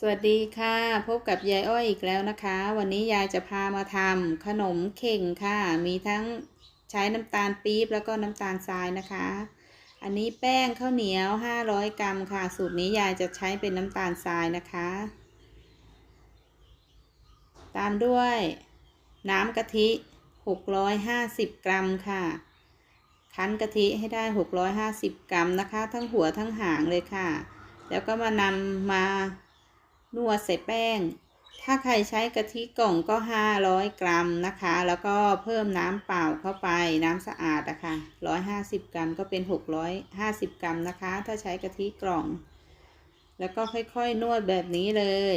สวัสดีค่ะ พบกับยายอ้อยอีกแล้วนะคะ วันนี้ยายจะพามาทำขนมเข่งค่ะ มีทั้งใช้น้ำตาลปี๊บแล้วก็น้ำตาลทรายนะคะ อันนี้แป้งข้าวเหนียว 500 กรัมค่ะ สูตรนี้ยายจะใช้เป็นน้ำตาลทรายนะคะ ตามด้วยน้ำกะทิ 650 กรัมค่ะ คั้นกะทิให้ได้ 650 กรัมนะคะ ทั้งหัวทั้งหางเลยค่ะ แล้วก็มานำมา นวดใส่แป้ง ถ้าใครใช้กะทิกล่องก็ 500 กรัมนะคะ แล้วก็เพิ่มน้ำเปล่าเข้าไปน้ำสะอาดนะคะ150 กรัมก็เป็น 650 กรัมนะคะ ถ้าใช้กะทิกล่อง แล้วก็ค่อยๆนวดแบบนี้เลย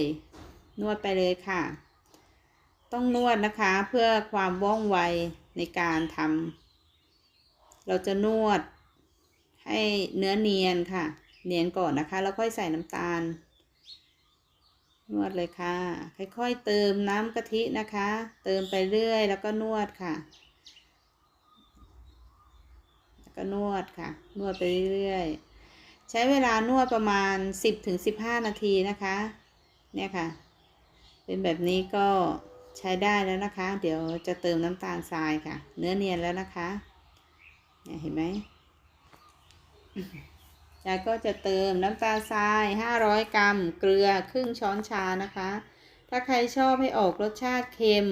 นวดไปเลยค่ะ ต้องนวดนะคะเพื่อความว่องไวในการทำเราจะนวดให้เนื้อเนียนค่ะ เนียนก่อนนะคะ แล้วค่อยใส่น้ำตาล นวดเลยค่ะ ค่อยๆเติมน้ำกะทินะคะ เติมไปเรื่อยแล้วก็นวดค่ะ แล้วก็นวดค่ะ นวดไปเรื่อยๆ ใช้เวลานวดประมาณ 10-15นาทีนะคะ เนี่ยค่ะ เป็นแบบนี้ก็ใช้ได้แล้วนะคะ เดี๋ยวจะเติมน้ำตาลทรายค่ะ เนื้อเนียนแล้วนะคะเนี่ยเห็นไหม ยายก็จะเติมน้ำตาลทราย 500 กรัม เกลือครึ่งช้อนชานะคะ ถ้าใครชอบให้ออกรสชาติเค็ม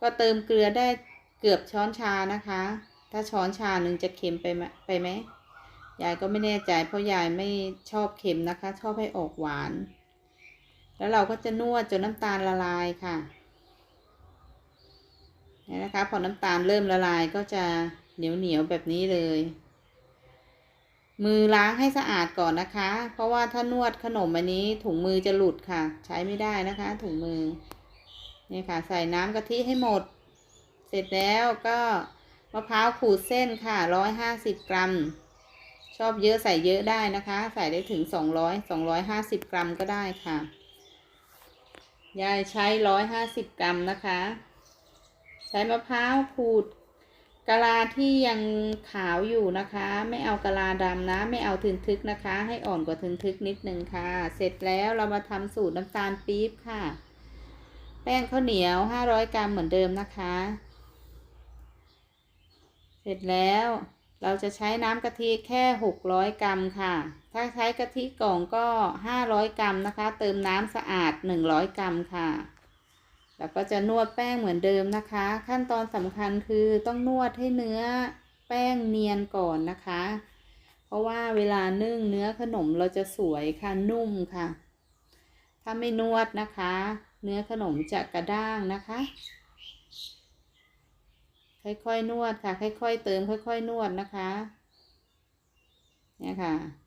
ก็เติมเกลือได้เกือบช้อนชานะคะ ถ้าช้อนชาหนึ่งจะเค็มไปไหมไปไหมยายก็ไม่แน่ใจเพราะยายไม่ชอบเค็มนะคะ ชอบให้ออกหวาน แล้วเราก็จะนวดจนน้ำตาลละลายค่ะนี่นะคะพอน้ำตาลเริ่มละลายก็จะเหนียวเหนียวแบบนี้เลย มือล้างให้สะอาดก่อนนะคะ เพราะว่าถ้านวดขนมอันนี้ถุงมือจะหลุดค่ะ ใช้ไม่ได้นะคะ ถุงมือนี่ค่ะ ใส่น้ำกะทิให้หมด เสร็จแล้วก็มะพร้าวขูดเส้นค่ะร้อยห้าสิบกรัม ชอบเยอะใส่เยอะได้นะคะ ใส่ได้ถึงสองร้อยสองร้อยห้าสิบกรัมก็ได้ค่ะ ยายใช้ร้อยห้าสิบกรัมนะคะ ใช้มะพร้าวขูด กะลาที่ยังขาวอยู่นะคะ ไม่เอากะลาดำนะ ไม่เอาทึนทึกนะคะ ให้อ่อนกว่าทึนทึกนิดนึงค่ะ เสร็จแล้วเรามาทำสูตรน้ำตาลปี๊บค่ะ แป้งข้าวเหนียว 500 กรัมเหมือนเดิมนะคะ เสร็จแล้วเราจะใช้น้ำกะทิแค่ 600 กรัมค่ะ ถ้าใช้กะทิกล่องก็ 500 กรัมนะคะ เติมน้ำสะอาด 100 กรัมค่ะ แล้วก็จะนวดแป้งเหมือนเดิมนะคะ ขั้นตอนสำคัญคือต้องนวดให้เนื้อแป้งเนียนก่อนนะคะ เพราะว่าเวลานึ่งเนื้อขนมเราจะสวยค่ะนุ่มค่ะ ถ้าไม่นวดนะคะ เนื้อขนมจะกระด้างนะคะ ค่อยๆนวดค่ะ ค่อยๆเติมค่อยๆนวดนะคะเนี่ยค่ะ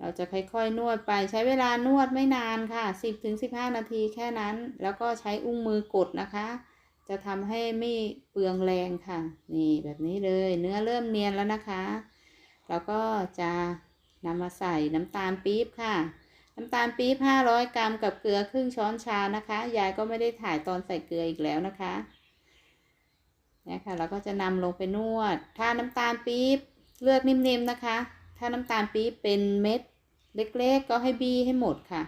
เราจะค่อยๆนวดไปใช้เวลานวดไม่นานค่ะ 10ถึง15 นาทีแค่นั้น แล้วก็ใช้อุ้งมือกดนะคะ จะทำให้ไม่เปลืองแรงค่ะ นี่แบบนี้เลยเนื้อเริ่มเนียนแล้วนะคะ แล้วก็จะนำมาใส่น้ำตาลปี๊บค่ะ น้ำตาลปี๊บ 500 กรัมกับเกลือครึ่งช้อนชานะคะ ยายก็ไม่ได้ถ่ายตอนใส่เกลืออีกแล้วนะคะเนี่ยค่ะเราก็จะนำลงไปนวดถ้าน้ำตาลปี๊บเลือกนิ่มๆนะคะ ถ้าน้ำตาลปี๊บเป็นเม็ดเล็กๆ ก็ให้บี้ให้หมดค่ะ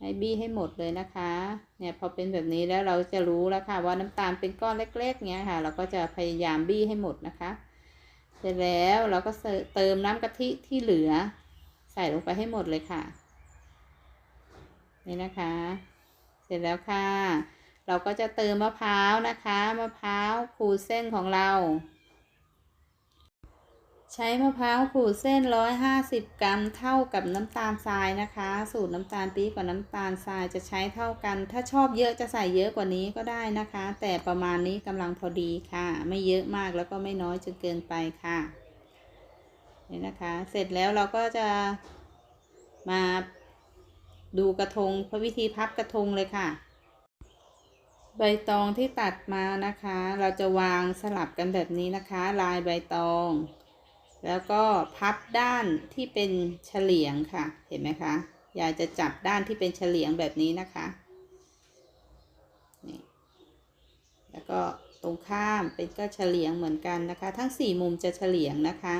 ให้บี้ให้หมดเลยนะคะ เนี่ยพอเป็นแบบนี้แล้วเราจะรู้แล้วค่ะ ว่าน้ำตาลเป็นก้อนเล็กๆเนี้ยค่ะ เราก็จะพยายามบี้ให้หมดนะคะ เสร็จแล้วเราก็เติมน้ำกะทิที่เหลือ ใส่ลงไปให้หมดเลยค่ะ นี่นะคะ เสร็จแล้วค่ะ เราก็จะเติมมะพร้าวนะคะ มะพร้าวขูดเส้นของเรา ใช้มะพร้าวขูดเส้น 150 กรัม เท่ากับน้ำตาลทรายนะคะ สูตรน้ำตาลปี๊บกับน้ำตาลทรายจะใช้เท่ากัน ถ้าชอบเยอะจะใส่เยอะกว่านี้ก็ได้นะคะ แต่ประมาณนี้กำลังพอดีค่ะ ไม่เยอะมากแล้วก็ไม่น้อยจนเกินไปค่ะนี่นะคะ เสร็จแล้วเราก็จะมาดูกระทงพระวิธีพับกระทงเลยค่ะ ใบตองที่ตัดมานะคะ เราจะวางสลับกันแบบนี้นะคะ ลายใบตอง แล้วก็พับด้านที่เป็นเฉลียงค่ะ เห็นไหมคะ ยายจะจับด้านที่เป็นเฉลียงแบบนี้นะคะนี่แล้วก็ตรงข้ามเป็นก็เฉลียงเหมือนกันนะคะ ทั้งสี่มุมจะเฉลียงนะคะ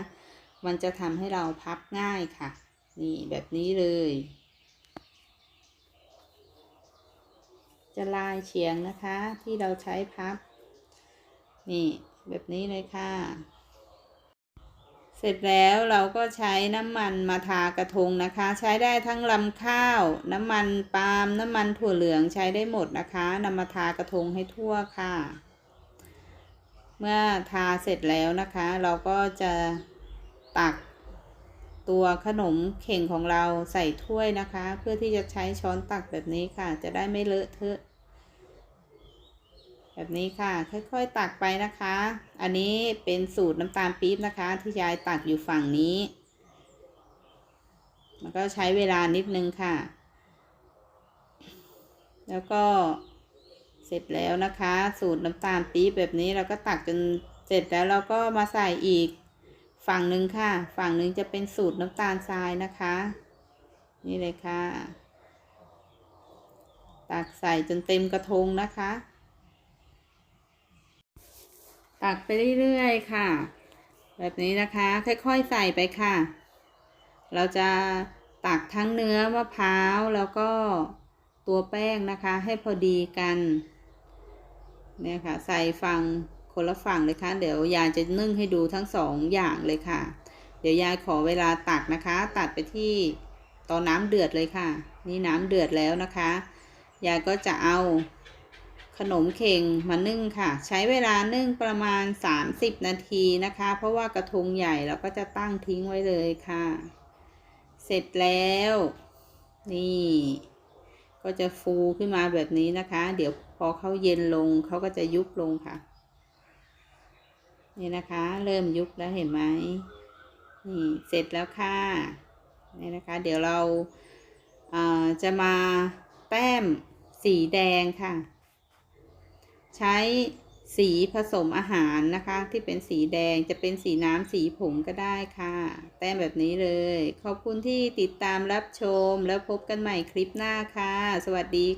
มันจะทำให้เราพับง่ายค่ะ นี่แบบนี้เลย จะลายเฉียงนะคะที่เราใช้พับ นี่แบบนี้เลยค่ะ เสร็จแล้วเราก็ใช้น้ำมันมาทากระทงนะคะ ใช้ได้ทั้งลำข้าว น้ำมันปาล์มน้ำมันถั่วเหลืองใช้ได้หมดนะคะนำมาทากระทงให้ทั่วค่ะ เมื่อทาเสร็จแล้วนะคะ เราก็จะตักตัวขนมเข่งของเราใส่ถ้วยนะคะ เพื่อที่จะใช้ช้อนตักแบบนี้ค่ะ จะได้ไม่เลอะเทอะ แบบนี้ค่ะ ค่อยๆตักไปนะคะ อันนี้เป็นสูตรน้ำตาลปี๊บนะคะ ที่ยายตักอยู่ฝั่งนี้มันก็ใช้เวลานิดนึงค่ะ แล้วก็เสร็จแล้วนะคะ สูตรน้ำตาลปี๊บแบบนี้เราก็ตักจนเสร็จแล้วเราก็มาใส่อีกฝั่งหนึ่งค่ะ ฝั่งหนึ่งจะเป็นสูตรน้ำตาลทรายนะคะ นี่เลยค่ะ ตักใส่จนเต็มกระทงนะคะ ตักไปเรื่อยๆค่ะ แบบนี้นะคะ ค่อยๆใส่ไปค่ะ เราจะตักทั้งเนื้อมะพร้าวแล้วก็ตัวแป้งนะคะ ให้พอดีกันเนี่ยค่ะ ใส่ฝั่งคนละฝั่งเลยค่ะ เดี๋ยวยายจะนึ่งให้ดูทั้งสองอย่างเลยค่ะ เดี๋ยวยายขอเวลาตักนะคะ ตัดไปที่ตอนน้ำเดือดเลยค่ะ นี่น้ำเดือดแล้วนะคะ ยายก็จะเอา ขนมเข่งมานึ่งค่ะ ใช้เวลานึ่งประมาณ 30 นาทีนะคะ เพราะว่ากระทงใหญ่เราก็จะตั้งทิ้งไว้เลยค่ะ เสร็จแล้ว นี่ ก็จะฟูขึ้นมาแบบนี้นะคะ เดี๋ยวพอเขาเย็นลงเขาก็จะยุบลงค่ะ นี่นะคะ เริ่มยุบแล้วเห็นไหมนี่เสร็จแล้วค่ะนี่นะคะ เดี๋ยวเราาจะมาแต้มสีแดงค่ะ ใช้สีผสมอาหารนะคะ ที่เป็นสีแดงจะเป็นสีน้ำสีผงก็ได้ค่ะ แต้มแบบนี้เลย ขอบคุณที่ติดตามรับชมแล้วพบกันใหม่คลิปหน้าค่ะ สวัสดีค่ะ